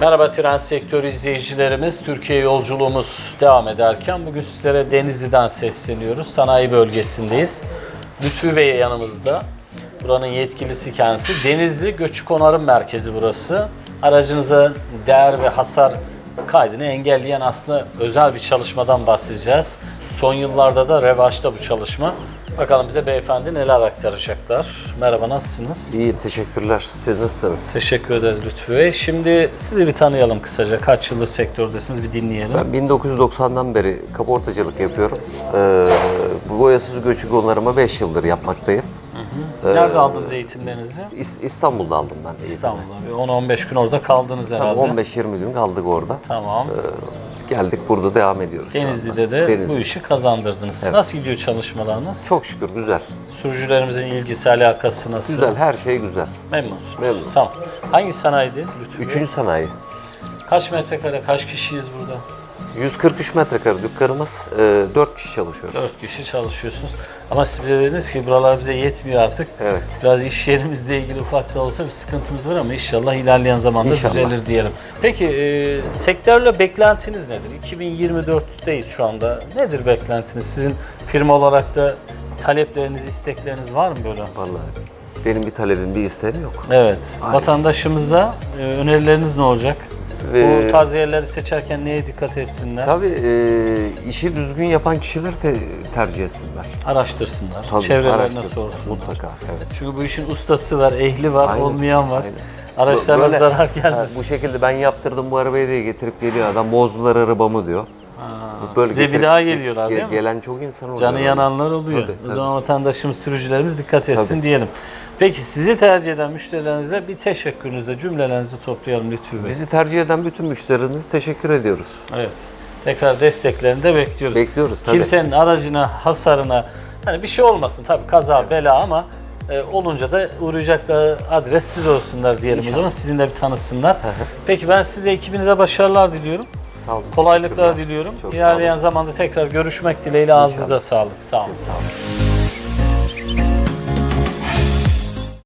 Merhaba tren sektörü izleyicilerimiz. Türkiye yolculuğumuz devam ederken bugün sizlere Denizli'den sesleniyoruz. Sanayi bölgesindeyiz. Lütfü Bey yanımızda. Buranın yetkilisi kendisi. Denizli Göçük Onarım Merkezi burası. Aracınıza değer ve hasar kaydını engelleyen aslında özel bir çalışmadan bahsedeceğiz. Son yıllarda da revaçta bu çalışma. Bakalım bize beyefendi neler aktaracaklar. Merhaba nasılsınız? İyiyim, teşekkürler. Siz nasılsınız? Teşekkür ederiz Lütfü Bey. Şimdi sizi bir tanıyalım kısaca. Kaç yıldır sektördesiniz bir dinleyelim. Ben 1990'dan beri kaportacılık yapıyorum. Ee, bu boyasız göçük onarımı 5 yıldır yapmaktayım. Nerede aldınız eğitimlerinizi? İs- İstanbul'da aldım ben eğitimi. İstanbul'da. Bir 10-15 gün orada kaldınız herhalde. Tamam, 15-20 gün kaldık orada. Tamam. Geldik burada devam ediyoruz. Denizli'de de Denizli. bu işi kazandırdınız. Nasıl gidiyor çalışmalarınız? Çok şükür güzel. Sürücülerimizin ilgisi, alakası nasıl? Güzel, her şey güzel. Memnunsunuz. Memnun. Tamam. Hangi sanayideyiz Lütfü? Üçüncü sanayi. Kaç metrekare, kaç kişiyiz burada? 143 metrekare dükkanımız, 4 kişi çalışıyoruz. 4 kişi çalışıyorsunuz. Ama siz bize dediniz ki buralar bize yetmiyor artık. Evet. Biraz iş yerimizle ilgili ufak da olsa bir sıkıntımız var ama inşallah ilerleyen zamanda İnşallah. düzelir diyelim. Peki e, sektörle beklentiniz nedir? 2024'teyiz şu anda. Nedir beklentiniz? Sizin firma olarak da talepleriniz, istekleriniz var mı böyle? Vallahi benim bir talebim, bir isteğim yok. Evet. Vatandaşımıza e, önerileriniz ne olacak? Bu Ee, tarz yerleri seçerken neye dikkat etsinler? Tabii e, işi düzgün yapan kişiler de tercih etsinler. Araştırsınlar. Tabii, çevrelerine araştırsınlar, sorsunlar. Mutlaka, evet. Çünkü bu işin ustası var, ehli var, Aynen, olmayan var. aynen. Araçlarına Böyle- zarar Ha, gelmesin. bu şekilde ben yaptırdım bu arabayı diye getirip geliyor adam bozdular arabamı diyor. Size bir daha geliyorlar ge- değil mi? Gelen çok insan oluyor. Canı yananlar oluyor. Tabii, O tabii. zaman vatandaşımız, sürücülerimiz dikkat etsin Tabii. diyelim. Peki sizi tercih eden müşterilerinize bir teşekkürünüzle cümlelerinizi toplayalım Lütfü Bey. Bizi tercih eden bütün müşterilerimize teşekkür ediyoruz. Evet. Tekrar desteklerini de bekliyoruz. Bekliyoruz tabii. Kimsenin aracına, hasarına hani bir şey olmasın tabii kaza, bela ama e, olunca da uğrayacakları adres siz olsunlar diyelim o zaman. Sizin de bir tanısınlar. Peki ben size ekibinize başarılar diliyorum. Sağ olun. Kolaylıklar diliyorum. Çok sağ İlerleyen olun. zamanda tekrar görüşmek dileğiyle ağzınıza sağlık. Sağ olun. Sağ olun.